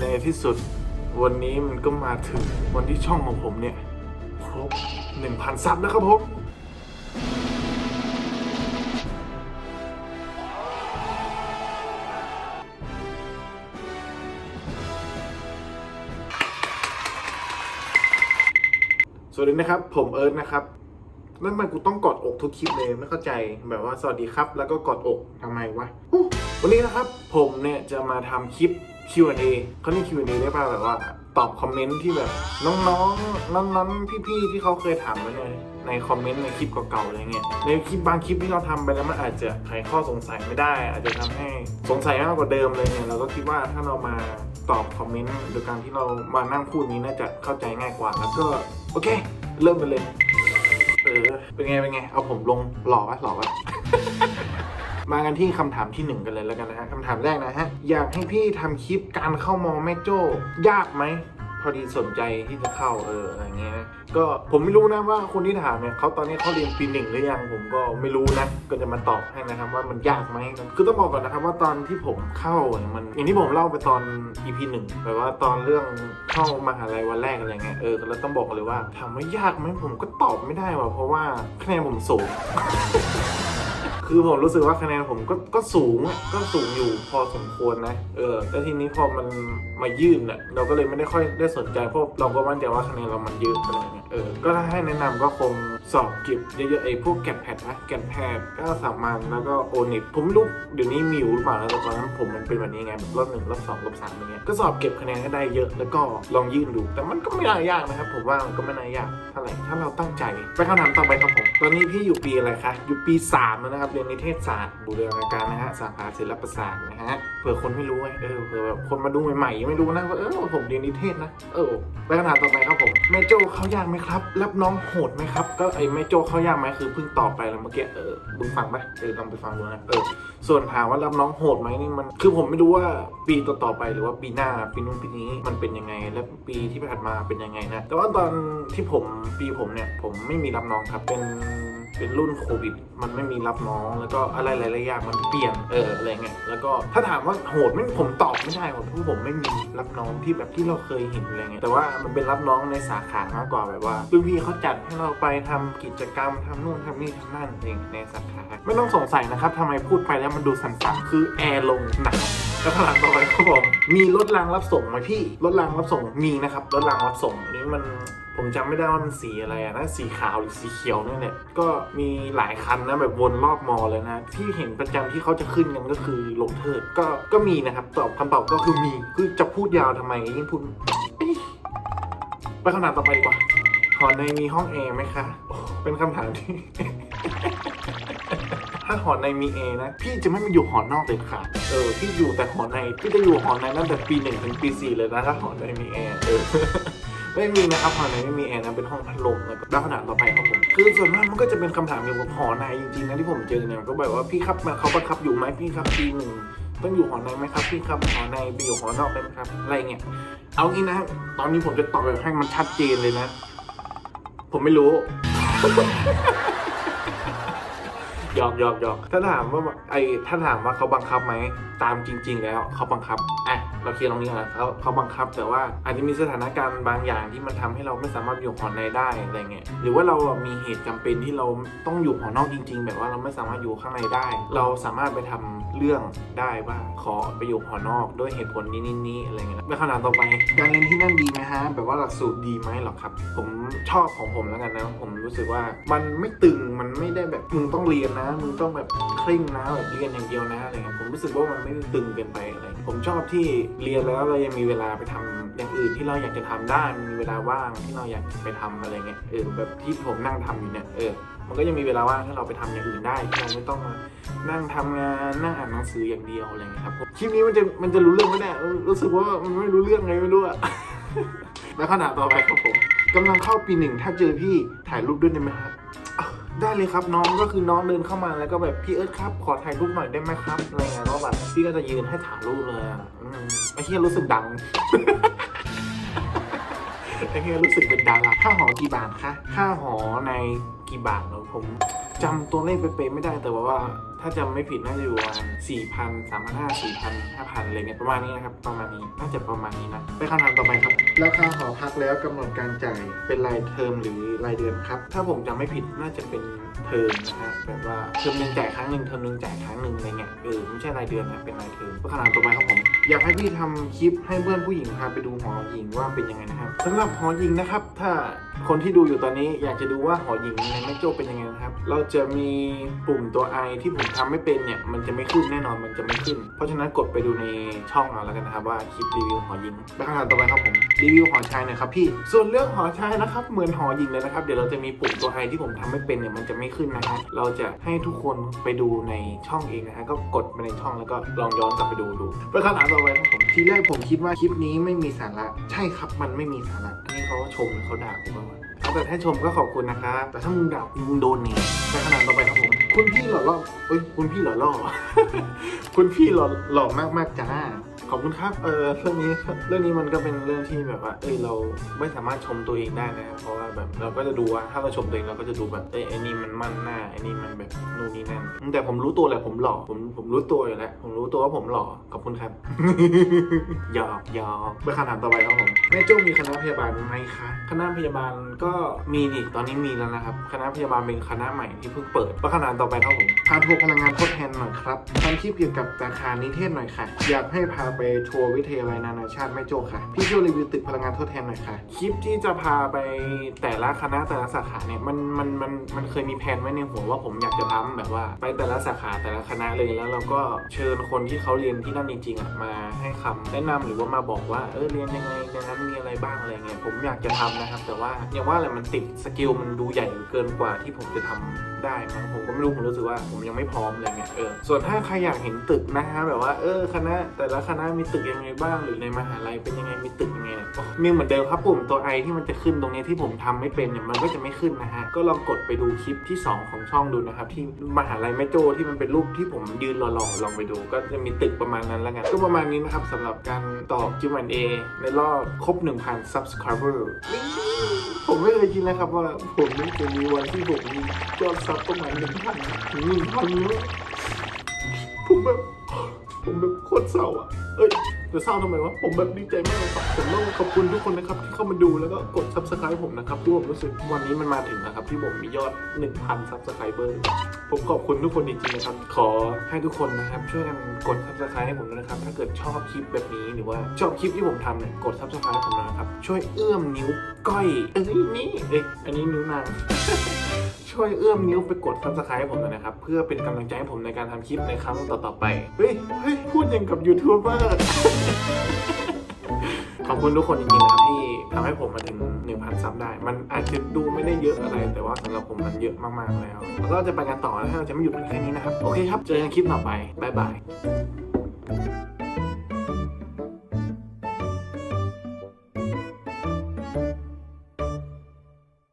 ในที่สุดวันนี้มันก็มาถึงวันที่ช่องของผมเนี่ย ครบ 1,000 ซับแล้วครับผมสวัสดีนะครับ ผมเอิร์ธนะครับนั่นมันกูต้องกอดอกทุกคลิปเลยไม่เข้าใจแบบว่าสวัสดีครับ แล้วก็กอดอกทำไมวะ วันนี้นะครับผมเนี่ยจะมาทำคลิป Q&A เขาเรียก Q&A ได้ป่ะแบบว่าตอบคอมเมนต์ที่แบบน้องๆน้องๆพี่ๆที่เขาเคยถามมาเนี่ยในคอมเมนต์ในคลิปเก่าๆอะไรเงี้ยในคลิปบางคลิปที่เราทำไปแล้วมันอาจจะไขข้อสงสัยไม่ได้ อาจจะทำให้สงสัยมากกว่าเดิมเลยเนี่ยเราก็คิดว่าถ้าเรามาตอบคอมเมนต์โดยการที่เรามานั่งพูดนี้น่าจะเข้าใจง่ายกว่าแล้วก็โอเค เริ่มกันเลยเออเป็นไงเป็นไงเอาผมลงหล่อปะหล่อปะ มากันที่คำถามที่หนึ่งกันเลยแล้วกันนะฮะคำถามแรกนะฮะ อยากให้พี่ทำคลิปการเข้ามอแม่โจ้ยากไหมพอดีสนใจที่จะเข้าเอออะไรเงี้ยนะก็ผมไม่รู้นะว่าคนที่ถามเนี่ยเขาตอนนี้เขาเรียนปีหนึ่งหรือยังผมก็ไม่รู้นะ ก็จะมาตอบให้นะครับว่ามันยากไหมคือต้องบอกก่อนนะครับว่าตอนที่ผมเข้าเนี่ยมันอย่างที่ผมเล่าไปตอน EP หนึ่งแบบว่าตอนเรื่องเข้ามหาลัยวันแรกอะไรเงี้ยเออแล้วต้องบอกเลยว่าถามว่ายากไหมผมก็ตอบไม่ได้ว่ะเพราะว่าคะแนนผมสูง คือผมรู้สึกว่าคะแนนผมก็ก็สูงอะก็สูงอยู่พอสมควรนะ เออแต่ทีนี้พอมันมายื่นเนี่ยเราก็เลยไม่ได้ค่อยได้สนใจเพราะเราก็มั่นใจว่าคะแนนเรามันเยอะอะไรเงี้ยเออก็ถ้าให้แนะนำก็คงสอบเก็บเยอะๆไอ้พวกแกดแพดนะแกดแพดก็สามันแล้วก็โอนิผมไม่รู้เดี๋ยวนี้มีอยู่หรือเปล่านะแต่ตอนนั้นผมมันเป็นแบบนี้ไงแบบรอบหนึ่งรอบสองรอบสามอย่างเงี้ยก็สอบเก็บคะแนนให้ได้เยอะแล้วก็ลองยื่นดู แต่มันก็ไม่น่ายากนะครับ ผมว่ามันก็ไม่น่ายากเท่าไหร่ถ้าเราตั้งใจไปคำถามต่อไปครับผมตอนนี้พี่อยู่ปีอะไรคะอยู่ปีสามแล้วนะครับรียนนิเทศศาสตร์บูรณาการนะฮะสาขาศิลปศาสตร์นะฮะเผื่อคนไม่รู้ไงเออเผื่อแบบคนมาดูใหม่ๆยังไม่รู้นะว่าเออผมเรียนนิเทศนะเออไปคำถามต่อไปครับผมแม่โจ้เขายากไหมครับ รับน้องโหดไหมครับ ก็ไอ้แม่โจ้เขายากไหมคือเพิ่งตอบไปแล้วเมื่อกี้เออมึงฟังปะเออลองไปฟังดูนะเออส่วนถามว่ารับน้องโหดไหมนี่มัน คือผมไม่รู้ว่าปีต่อๆไปหรือว่าปีหน้าปีนู้นปีนี้มันเป็นยังไง และปีที่ผ่านมาเป็นยังไงนะแต่ว่าตอนที่ผมปีผมเนี่ยผมไม่มีรับน้องครับเป็น เป็นรุ่นโควิด มันไม่มีรับน้องแล้วก็อะไรหลายๆอย่างมันเปลี่ยนเอออะไรเงี้ยแล้วก็ถ้าถามว่าโหดไหม่ผมตอบไม่ได้ผมพราะผมไม่มีรับน้องที่แบบที่เราเคยเห็นอะไรเงี้ยแต่ว่ามันเป็นรับน้องในสาขามากกว่าแบบว่ารุ่นพี่เขาจัดให้เราไปทำกิจกรรมทำนู่นทำนี่ทำนั่นเองในสาขาไม่ต้องสงสัยนะครับทำไมพูดไปแล้วมันดูสั่นๆคือแอร์ลงหนาวแล้วขางหลังต่อไปครับผมมีรถรางรับส่งไหมพี่รถรางรับส่งมีนะครับรถรางรับส่งนี้มัน ผมจำไม่ได้ว่ามันสีอะไรอะนะสีขาวหรือสีเขียวนี่ยแหละก็มีหลายคันนะแบบวนรอบมอเลยนะ ที่เห็นประจำที่เขาจะขึ้นกันก็คือลงเทิดก็ก็มีนะครับตอบคำตอบก็คือมีคือจะพูดยาวทำไมยิ่งพูดไปคำถามต่อไปดีกว่าหอในมีห้องแอร์ไหมคะ เป็นคำถามที่ ถ้าหอในมีแอร์นะ พี่จะไม่มาอยู่หอนอกเลยค่ะ เออ พี่อยู่แต่หอใน พี่จะอยู่หอในตั้งแต่ปีหนึ่งถึงปีสี่เลยนะ ถ้าหอในมีแอร์ เออ ไม่มีนะครับหอในไม่มีแอร์นะเป็นห้องพัดลมแล้วก็ลักษณะต่อไปครับผมคือส่วนมากมันก็จะเป็นคำถามเกี่ยวกับหอในจริงๆนะที่ผมเจอเนี่ยก็แบบว่าพี่ครับมาเขาบังคับอยู่ไหมพี่ครับปีหนึ่งต้องอยู่หอในไหมครับพี่ครับหอในไปอยู่หอนอกได้ไหมครับอะไรเงี้ยเอางี้นะตอนนี้ผมจะตอบแบบให้มันชัดเจนเลยนะ ผมไม่รู้ ยอกหยอกหยอกถ้าถามว่าไอ้ถ้าถามว่าเขาบังคับไหมตามจริง ๆ แล้วเขาบังคับอะเราเคลียร์ตรงนี้ก่อนนะเขาเขาบังคับแต่ว่าอาจจะมีสถานการณ์บางอย่างที่มันทำให้เราไม่สามารถอยู่หอในได้อะไรเงี้ยหรือว่าเรามีเหตุจำเป็นที่เราต้องอยู่หอนอกจริง ๆ แบบว่าเราไม่สามารถอยู่ข้างในได้ เราสามารถไปทำเรื่องได้ว่าขอไปอยู่หอนอกด้วยเหตุผลนี้นี้นี้อะไรเงี้ยแล้วขนาดต่อไป การเรียนที่นั่นดีไหมฮะแบบว่าหลักสูตรดีไหมหรอครับ ผมชอบของผมแล้วกันนะ ผมรู้สึกว่ามันไม่ตึงมันไม่ได้แบบมึงต้องเรียนนะมึงต้องแบบเคร่งนะแบบเรียนอย่างเดียวนะอะไรเงี้ยผมรู้สึกว่ามันไม่ได้ตึงเกินไปอะไร ผมชอบที่เรียนแล้วเรายังมีเวลาไปทำอย่างอื่นที่เราอยากจะทำได้มีเวลาว่างที่เราอยากไปทำอะไรเงี้ยเออแบบที่ผมนั่งทำอยู่เนี่ยเออมันก็ยังมีเวลาว่างให้เราไปทำอย่างอื่นได้ที่เราไม่ต้องมานั่งทำงานนั่งอ่านหนังสืออย่างเดียวอะไรเงี้ยครับคลิปนี้มันจะมันจะรู้เรื่องไหมเนี่ยรู้สึกว่ามันไม่รู้เรื่องไงไม่รู้อะแล้วขนาดต่อไปครับผมกำลังเข้าปีหนึ่งถ้าเจอพี่ถ่ายรูปด้วยได้ไหมครับ ได้เลยครับน้องก็คือน้องเดินเข้ามาแล้วก็แบบพี่เอิร์ธครับขอถ่ายรูปหน่อยได้ไหมครับอะไรเงี้ยก็แบบพี่ก็จะยืนให้ถ่ายรูปเลยอะอืมไอ้เฮียรู้สึกดัง ไอ้เฮียรู้สึกเป็นดาราค่าหอกี่บาทคะค่าหอในกี่บาทเนอะผมจำตัวเลขเป๊ะๆไม่ได้แต่ว่า ถ้าจำไม่ผิดน่าจะอยู่ประมาณสี่พันสามพันห้าสี่พันห้าพันอะไรเงี้ยประมาณนี้นะครับประมาณนี้น่าจะประมาณนี้นะไปคำถามต่อไปครับ ราคาหอพักแล้วกำหนดการจ่ายเป็นรายเทอมหรือรายเดือนครับ ถ้าผมจำไม่ผิดน่าจะเป็นเทอมนะฮะแบบว่าเทอมหนึ่งจ่ายครั้งหนึ่งเทอมหนึ่งจ่ายครั้งหนึ่งอะไรเงี้ยเออไม่ใช่รายเดือนนะเป็นรายเทอมไปคำถามต่อไปครับผมอยากให้พี่ทำคลิปให้เพื่อนผู้หญิงพาไปดูหอหญิงว่าเป็นยังไงนะครับสำหรับหอหญิงนะครับ ถ้าคนที่ดูอยู่ตอนนี้อยากจะดูว่าหอหญิงในแม่โจ้เป็นยังไงนะครับ เราจะมีปุ่มตัว I ที่ผมทำไม่เป็นเนี่ยมันจะไม่ขึ้นแน่นอนมันจะไม่ขึ้น เพราะฉะนั้นกดไปดูในช่องเอาแล้วกันนะครับว่าคลิปรีวิวหอหญิงไปคำถามต่อไปครับผมรีวิวหอชายหน่อยครับพี่ส่วนเรื่องหอชายนะครับเหมือนหอหญิงเลยนะครับเดี๋ยวเราจะมีปุ่มตัว I ที่ผมทำไม่เป็นเนี่ยมันจะไม่ขึ้นนะฮะเราจะให้ทุกคนไปดูในช่องเองนะฮะก็กดไปในช่องแล้วก็ลองย้อนกลับไปดูดูไปคำถามต่อไปครับผมทีแรกผมคิดว่าคลิปนี้ไม่มีสาระใช่ครับมันไม่มีสาระอันนี้เขาชมหรือเขาด่าผมวะเอาแต่ถ้ชมก็ขอบคุณนะคะแต่ถ้ามึงด่ามึงโดนเนี่ยไปขนาดต่อไปครับผม คุณพี่หล่อล่อเอ้ยคุณพี่หล่อล่อ คุณพี่หล่อหล่อมากมากๆจ้า ขอบคุณครับ เออเรื่องนี้เรื่องนี้มันก็เป็นเรื่องที่แบบว่า เอ้ยเราไม่สามารถชมตัวเองได้นะครับเพราะว่าแบบเราก็จะดูว่าถ้าเราชมตัวเองเราก็จะดูแบบเอ้ยไอ้นี่มันมั่นหน้าไอ้นี่มันแบบนู่นนี่นั่นแต่ผมรู้ตัวแหละผมหล่อผมผมรู้ตัวอยู่แล้วผมรู้ตัวว่าผมหล่อขอบคุณครับหยอกหยอกไปคำถามต่อไปครับผมแม่โจ้มีคณะพยาบาลไหมคะคณะพยาบาลก็มีดิตอนนี้มีแล้วนะครับคณะพยาบาลเป็นคณะใหม่ที่เพิ่งเปิดไปคำถามต่อไปครับผมพาทัวร์พลังงานทดแทนหน่อยครับทำคลิปเกี่ยวกับสาขานิเทศหน่อยค่ะ อยากให้พาไปทัวร์วิทยาลัยนานาชาติแม่โจ้ค่ะ พี่ช่วยรีวิวตึกพลังงานทดแทนหน่อยค่ะ คลิปที่จะพาไปแต่ละคณะแต่ละสาขาเนี่ยมันมันมันมันเคยมีแผนไว้ในหัวว่าผมอยากจะทำแบบว่า ไปแต่ละสาขาแต่ละคณะเลยแล้วเราก็เชิญคนที่เขาเรียนที่นั่นจริงๆอะมาให้คำแนะนำหรือว่ามาบอกว่าเออเรียนยังไงในนั้นมีอะไรบ้างอะไรเงี้ยผมอยากจะทำนะครับ แต่ว่าอย่างว่าแหละมันติดสกิลมันดูใหญ่เกินกว่าที่ผมจะทำได้มั้งผมก็ไม่รู้ผมรู้สึกว่าผมยังไม่พร้อมอะไรเงี้ยเออส่วนถ้าใครอยากเห็นตึกนะฮะแบบว่าเออคณะแต่ละคณะมีตึกยังไงบ้างหรือในมหาลัยเป็นยังไงมีตึกยังไงเนี่ยก็มีเหมือนเดิมครับปุ่มตัวไอที่มันจะขึ้นตรงนี้ที่ผมทำไม่เป็นเนี่ยมันก็จะไม่ขึ้นนะฮะก็ลองกดไปดูคลิปที่ 2 ของช่องดูนะครับที่มหาลัยแม่โจ้ที่มันเป็นรูปที่ผมยืนรอๆลองไปดู ก็จะมีตึกประมาณนั้นแล้วกันก็ประมาณนี้นะครับสำหรับการตอบ Q&A ในรอบครบ 1,000 subscriber ผมไม่เคยคิดเลยครับว่าผมนี่จะมีวันที่ผมมียอดซับประมาณหนึ่งพันถึงหนึ่งพันผมแบบผมแบบโคตรเศร้าอะ เอ้ยจะเศร้าทำไมวะ ผมแบบดีใจมากเลยครับผมต้องขอบคุณทุกคนนะครับ ที่เข้ามาดูแล้วก็กด subscribe ผมนะครับที่ผมรู้สึกวันนี้มันมาถึงนะครับ ที่ผมมียอด 1,000 subscriber ผมขอบคุณทุกคนจริงๆนะครับ ขอให้ทุกคนนะครับ ช่วยกันกด subscribe ให้ผมด้วยนะครับ ถ้าเกิดชอบคลิปแบบนี้หรือว่าชอบคลิปที่ผมทำเนี่ยกด subscribe ให้ผมด้วยนะครับ ช่วยเอื้อมนิ้วก้อยเอ้ยนี่เอ้ยอันนี้นิ้วนาง ช่วยเอื้อมนิ้วไปกด subscribe ให้ผมหน่อยนะครับ เพื่อเป็นกำลังใจให้ผมในการทำคลิปในครั้งต่อๆไป เฮ้ยเฮ้ยพูดอย่างกับยูทูบเบอร์ขอบคุณทุกคนจริงๆนะครับที่ทำให้ผมมาถึง 1,000 ซับได้ มันอาจจะดูไม่ได้เยอะอะไร แต่ว่าสำหรับผมมันเยอะมากๆแล้ว แล้วก็จะไปกันต่อนะฮะเราจะไม่หยุดแค่นี้นะครับ โอเคครับ เจอกันคลิปต่อไป บ๊ายบาย